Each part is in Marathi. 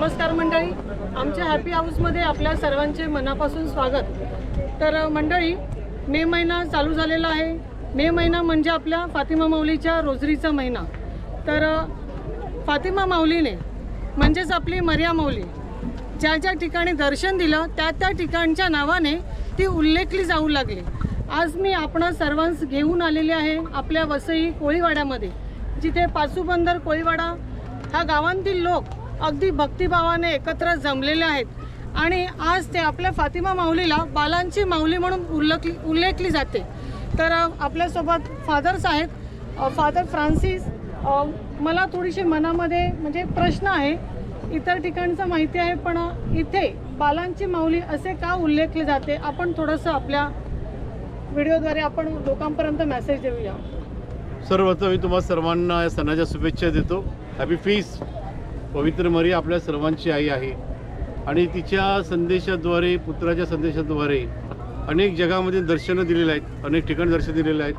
नमस्कार मंडळी. आमच्या हॅपी हाऊसमध्ये आपल्या सर्वांचे मनापासून स्वागत. तर मंडळी मे महिना चालू झालेला आहे. मे महिना म्हणजे आपल्या फातिमा माऊलीच्या रोजरीचा महिना. तर फातिमा माऊलीने म्हणजेच आपली मर्या माऊली ज्या ज्या ठिकाणी दर्शन दिलं त्या त्या ठिकाणच्या नावाने ती उल्लेखली जाऊ लागली. आज मी आपण सर्वांस घेऊन आलेले आहे आपल्या वसई कोळीवाड्यामध्ये जिथे पाचूबंदर कोळीवाडा ह्या गावांतील लोक अगदी भक्तिभावाने एकत्र जमलेले आहेत. आणि आज ते आपल्या फातिमा माऊलीला बालांची माऊली म्हणून उल्लेखली उल्लेखली जाते. तर आपल्यासोबत फादर्स आहेत फादर फ्रान्सिस मला थोडीशी मनामध्ये म्हणजे प्रश्न आहे. इतर ठिकाणचं माहिती आहे पण इथे बालांची माऊली असे का उल्लेखले जाते? आपण थोडंसं आपल्या व्हिडिओद्वारे आपण लोकांपर्यंत मेसेज देऊया. सर्वप्रथम मी तुम्हाला सर्वांना या सणाच्या शुभेच्छा देतो. हॅपी फीस्ट पवित्र मरी आपल्या सर्वांची आई आहे. आणि तिच्या संदेशाद्वारे पुत्राच्या संदेशाद्वारे अनेक जगामध्ये दर्शनं दिलेली आहेत अनेक ठिकाणी दर्शन दिलेले आहेत.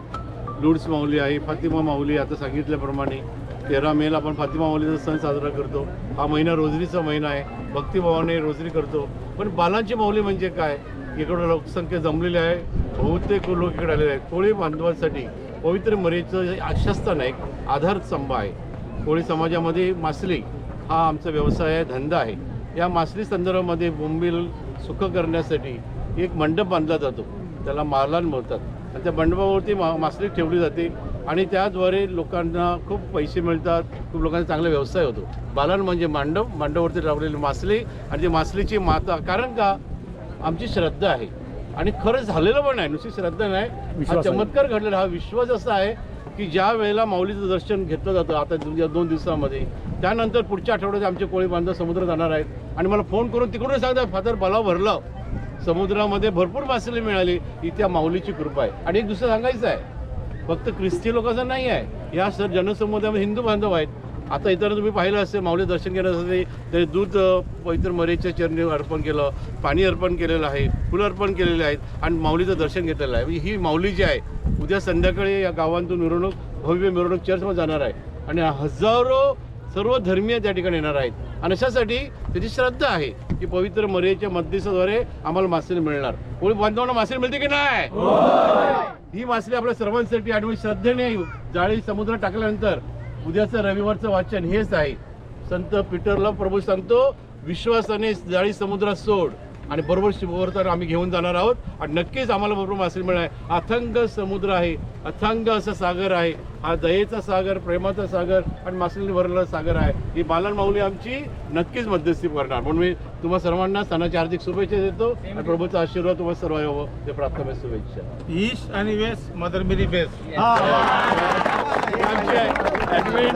लुड्स माऊली आहे फातिमा माऊली आता सांगितल्याप्रमाणे तेरा मेला आपण फातिमा माऊलीचा सण साजरा करतो. हा महिना रोजरीचा महिना आहे. भक्तिभावाने रोजरी करतो. पण बालांची माऊली म्हणजे काय? इकडं लोकसंख्या जमलेली आहे. बहुतेक लोक इकडे आलेले आहेत. कोळी बांधवांसाठी पवित्र मरीचं आशास्थान आहे. आधारस्तंभ आहे. कोळी समाजामध्ये मासली हा आमचा व्यवसाय आहे धंदा आहे. या मासली संदर्भामध्ये बोंबील सुख करण्यासाठी एक मंडप बांधला जातो. त्याला मालान म्हणतात. आणि त्या मंडपावरती मा मासली ठेवली जाते. आणि त्याद्वारे लोकांना खूप पैसे मिळतात. खूप लोकांचा चांगला व्यवसाय होतो. बालन म्हणजे मांडव. मांडवावरती लावलेली मासली आणि ती मासलीची माता कारण का? आमची श्रद्धा आहे. आणि खरं झालेलं पण आहे. नुसती श्रद्धा नाही. हा चमत्कार घडलेला. हा विश्वास असा आहे. की ज्या वेळेला माऊलीचं दर्शन घेतलं जातं आता दु- दोन दिवसामध्ये त्यानंतर पुढच्या आठवड्यात आमचे कोळी बांधव समुद्र जाणार आहेत. आणि मला फोन करून तिकडून सांगतात फादर बलाव भरलं. समुद्रामध्ये भरपूर मासेले मिळाली. ही त्या माऊलीची कृपा आहे. आणि एक दुसरं सांगायचं आहे फक्त ख्रिस्ती लोकांचं नाही आहे. या सर जनसमुदायामध्ये हिंदू बांधव आहेत. आता इतर तुम्ही पाहिलं असेल माऊली दर्शन घेण्यासाठी ते दूध पवित्र मरेच्या चरणी अर्पण केलं पाणी अर्पण केलेलं आहे फुलं अर्पण केलेले आहेत आणि माऊलीचं दर्शन घेतलेलं आहे. म्हणजे ही माऊली जी आहे उद्या संध्याकाळी या गावांतून मिरवणूक भव्य मिरवणूक चर्चमध्ये जाणार आहे. आणि हजारो सर्व धर्मीय त्या ठिकाणी येणार आहेत. आणि अशासाठी त्याची श्रद्धा आहे की पवित्र मरेच्या मध्यस्थाद्वारे आम्हाला मासे मिळणार. कोणी बांधवांना मासे मिळते की नाही? ही मासली आपल्या सर्वांसाठी आणि श्रद्धेने जाळी समुद्रात टाकल्यानंतर उद्याचं रविवारचं वाचन हेच आहे. संत पीटरला प्रभू सांगतो विश्वासाने जाळी समुद्रात सोड. आणि बरोबर शिववर्तर आम्ही घेऊन जाणार आहोत. आणि नक्कीच आम्हाला बरोबर मासेली मिळणार आहे. अथंग समुद्र आहे. अथंग असं सागर आहे. हा दयेचा सागर प्रेमाचा सागर आणि मासेली भरलेला सागर आहे. ही बालन माऊली आमची नक्कीच मध्यस्थी करणार. म्हणून मी तुम्हा सर्वांना सणाच्या हार्दिक शुभेच्छा देतो. आणि प्रभूचा आशीर्वाद तुम्हाला सर्व यावं. ते प्रार्थना शुभेच्छा. ईस्ट आणि वेस्ट मदर मेरी बेस्ट हे आमचे ॲडमिन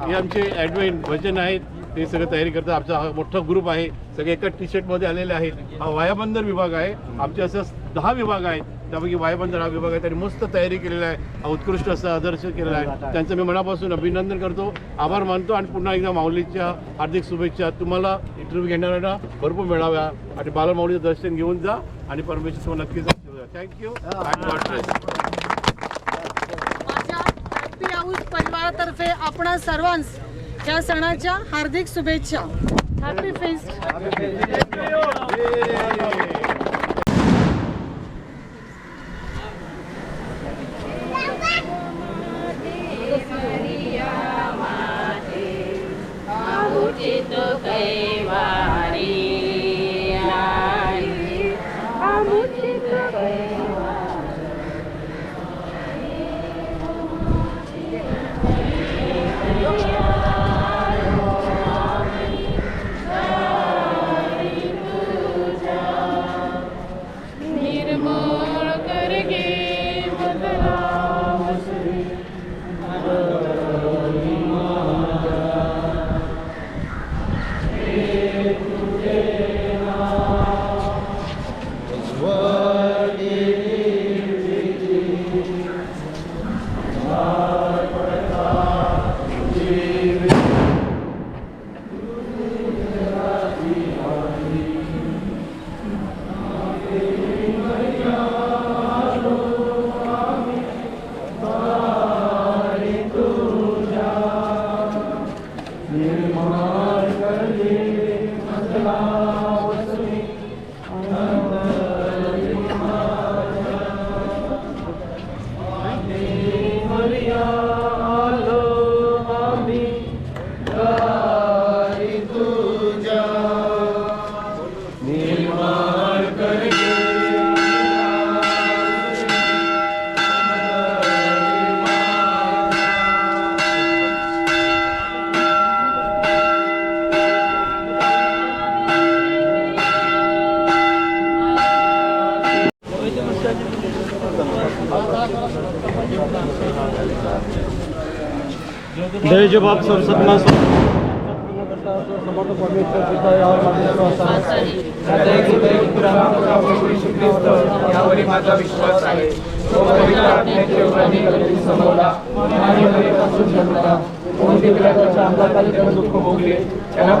हे आमचे ॲडमिन भजन आहेत. ते सगळं तयारी करतात. आमचा हा मोठा ग्रुप आहे. सगळे एका टी शर्टमध्ये आलेले आहेत. हा वायाबंदर विभाग आहे. आमचे असं दहा विभाग आहेत. त्यापैकी वायाबंदर हा विभाग आहे. त्यांनी मस्त तयारी केलेला आहे. हा उत्कृष्ट असा आदर्श केलेला आहे. त्यांचं मी मनापासून अभिनंदन करतो. आभार मानतो आणि पुन्हा एकदा माऊलीच्या हार्दिक शुभेच्छा. तुम्हाला इंटरव्ह्यू घेणाऱ्यांना भरपूर मिळाव्या आणि बाला माऊलीचं दर्शन घेऊन जा आणि परमेश्वर तुम्हाला नक्कीच थँक्यू परिवारातर्फे आपणा सर्वांस या सणाच्या हार्दिक शुभेच्छा. हॅपी फेस्ट जयजबाब सर सन्मान समर्थ परमेश्वर पिता यावर माझा विश्वास आहे माझा विश्वास आहे तो पवित्र योगाने कधी समोरला आणि जन्मला कोणते त्याला दुःख भोगले त्याला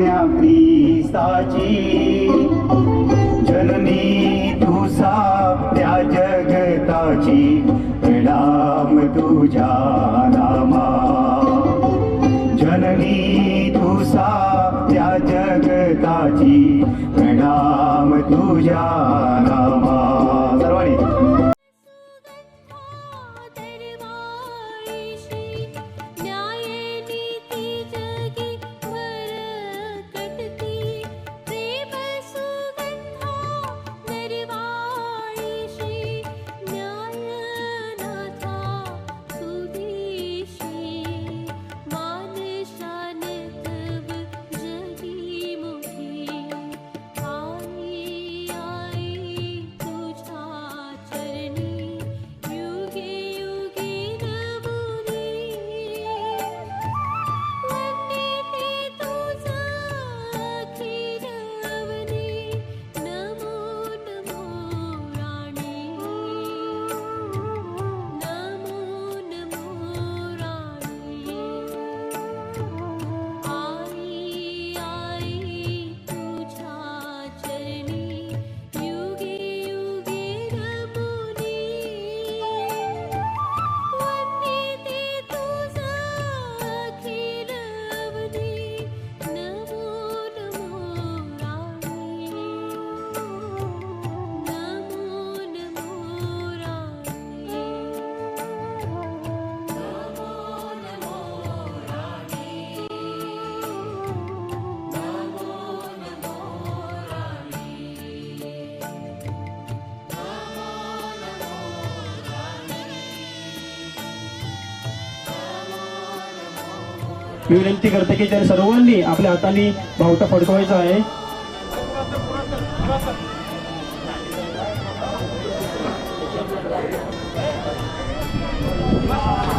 minha vista de मी विनंती करते की त्या सर्वांनी आपल्या हाताने भावटा फडकवायचा आहे.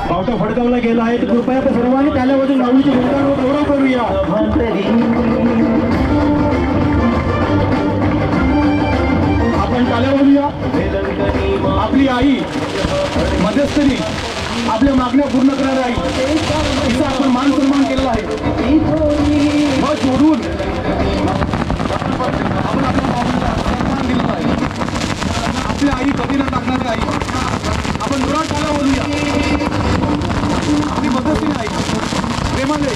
भावटा फडकवला गेला आहे. तर कृपया सर्वांनी त्याला वाजून लावणीची गौरव करूया. मध्यस्थरी आपल्या मागण्या पूर्ण करणार आहे तिचा आपण मान सन्मान केलेला आहे. मग सोडून आपण आपल्या माऊलीला सन्मान दिलेला आहे. आपल्या आई कधीला टाकणारी आई. आपण जोरात टाळ्या बोलूया आपली मध्यस्थी आई प्रेमाने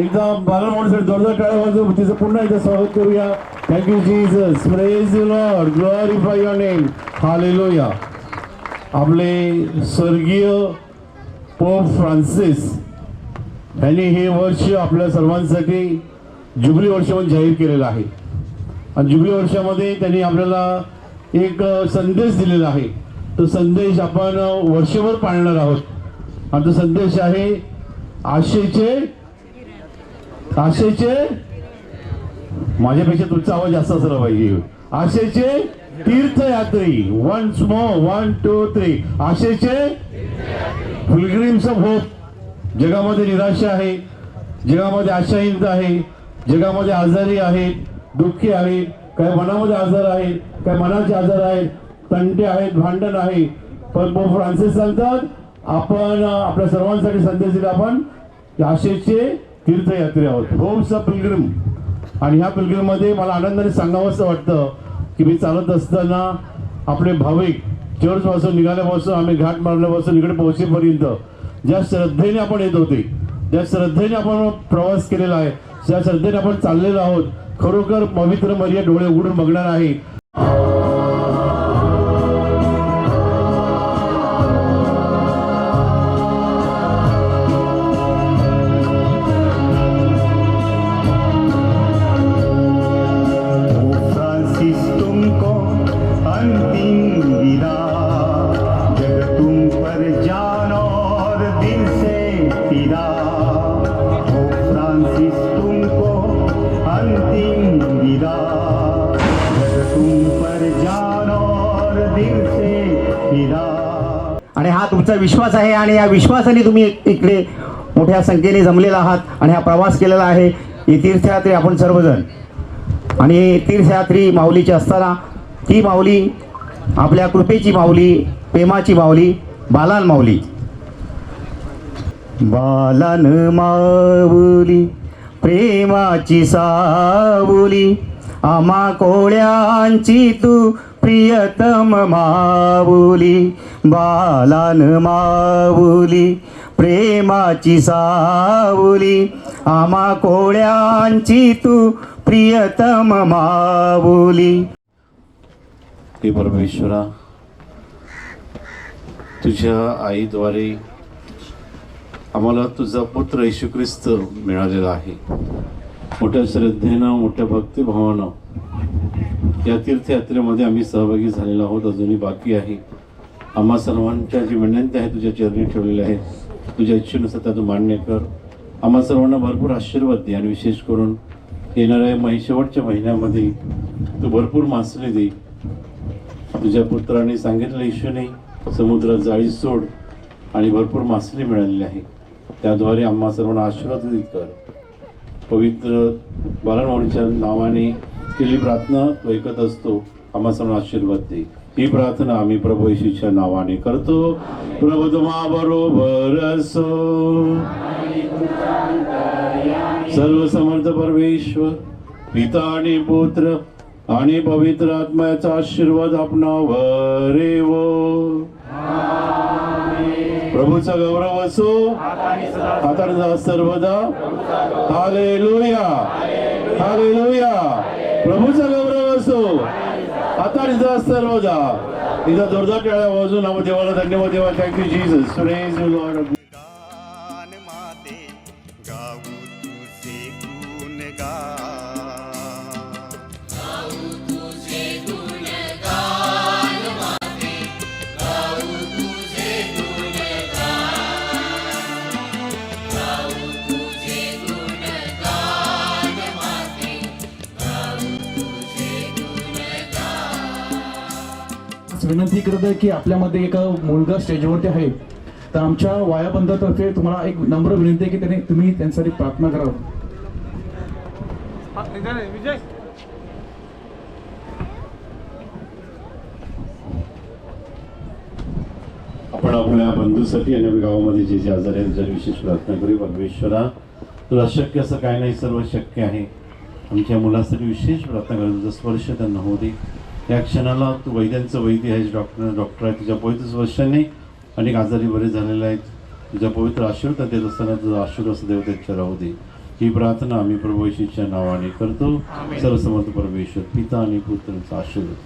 एकदा बाला म्हणून जोरदार टाळ्या तिचं पुन्हा एकदा स्वागत करूया. Thank you Jesus praise Lord glorify your name hallelujah आपले स्वर्गीय पोप फ्रान्सिस यांनी हे वर्ष आपल्या सर्वांसाठी जुबली वर्ष म्हणून जाहीर केलेलं आहे. आणि जुबली वर्षामध्ये त्यांनी आपल्याला एक संदेश दिलेला आहे. तो संदेश आपण वर्षभर पाळणार आहोत. आणि तो संदेश आहे आशेचे आशेचे माझ्यापेक्षा तुमचा आवाज जास्त असला पाहिजे. आशेचे तीर्थयात्री. वन स्मो वन टू थ्री आशेचे फुलग्रीम्स ऑफ होप जगामध्ये निराशा आहे. जगामध्ये आशाहीनता आहे. जगामध्ये आजारी आहेत दुःखी आहेत काही मनामध्ये आजार आहेत? काही मनाचे आजार आहेत? तंटे आहेत भांडण आहे. पण पोप फ्रान्सिस सांगतात आपण आपल्या सर्वांसाठी संदेश दिला आपण आशेचे तीर्थयात्रे आहोत होम्स पिलग्रिम आणि ह्या पिलग्रिममध्ये मला आनंदाने सांगावंसं वाटतं की मी चालत असताना आपले भाविक चर्चपासून निघाल्यापासून आम्ही घाट मारल्यापासून इकडे पोहोचेपर्यंत ज्या श्रद्धेने आपण येत होते ज्या श्रद्धेने आपण प्रवास केलेला आहे ज्या श्रद्धेने आपण चाललेलो आहोत खरोखर पवित्र मर्या डोळे उघडून बघणार आहे. आणि या विश्वासाने तुम्ही इकडे मोठ्या संख्येने जमलेला आहात आणि हा प्रवास केलेला आहे. ही तीर्थयात्री आपण सर्वजण आणि तीर्थयात्री माऊलीची असताना ती माऊली आपल्या कृपेची माऊली प्रेमाची माऊली बालान माऊली. बालान माऊली प्रेमाची सावली. आम्हा कोळ्यांची तू प्रियतम माऊली बालान माऊली प्रेमाची सावली. आम्हा कोळ्यांची तू प्रियतम माऊली. हे परमेश्वरा तुझ्या आईद्वारे आम्हाला तुझा पुत्र येशू ख्रिस्त मिळालेला आहे. मोठ्या श्रद्धेनं मोठ्या भक्तिभावानं या तीर्थयात्रेमध्ये आम्ही सहभागी झालेलो आहोत. अजूनही बाकी आहे. आम्हा सर्वांच्या जी विनंती आहे तुझ्या चरणी ठेवलेल्या आहेत. तुझ्या इच्छेनुसार त्या तू मान्य कर. आम्हा सर्वांना भरपूर आशीर्वाद दे आणि विशेष करून येणाऱ्या महि शेवटच्या महिन्यामध्ये तू भरपूर मासले दे. तुझ्या पुत्राने सांगितलं ईश्वने समुद्रात जाळी सोड आणि भरपूर मासले मिळालेले आहे. त्याद्वारे आम्हा सर्वांना आशीर्वादित कर. पवित्र बालनवाडीच्या नावाने केली प्रार्थना तो ऐकत असतो. आम्हा सर्व आशीर्वाद दे. ही प्रार्थना आम्ही प्रभू येशूच्या नावाने करतो. प्रभू तुम्हा बरोबर असो. सर्व समर्थ परमेश्वर पिता आणि पुत्र आणि पवित्र आत्म्याचा आशीर्वाद आपणावर रेवो प्रभूचा गौरव असो. आता सर्वदा. हालेलुया. हालेलुया. प्रभूचा गौरव असो. आता सर्वदा. तिचा जोरदार टाळ्या वाजून आम्ही देवाला धन्यवाद देवा थँक्यू जीसस सुरेश लॉर्ड विनंती करत आहे की आपल्यामध्ये एक मुलगा स्टेजवरती आहे. तर आमच्या वायाबंधातर्फे तुम्हाला एक नम्र विनंती आहे की त्याने तुम्ही त्यांच्यासाठी प्रार्थना करावं. आपण आपल्या बंधूसाठी आणि आपल्या गावामध्ये जे जे आजार आहेत त्याच्यावर विशेष प्रार्थना करू परमेश्वरा तुला शक्य असं काय नाही सर्व शक्य आहे. आमच्या मुलासाठी विशेष प्रार्थना करू तुझा स्पर्श त्यांना होऊ दे. या क्षणाला तू वैद्यांचं वैद्य आहेस डॉक्टर डॉक्टर आहे तुझ्या पवित्र स्पर्शाने अनेक आजारी बरे झालेले आहेत. तुझ्या पवित्र आशीर्वाद देत असताना तुझा आशीर्वाद देव त्याच्या राहू दे. ही प्रार्थना आम्ही प्रभू येशूच्या नावाने करतो. सर्वसमर्थ परमेश्वर पिता आणि पुत्रांचा आशीर्वाद.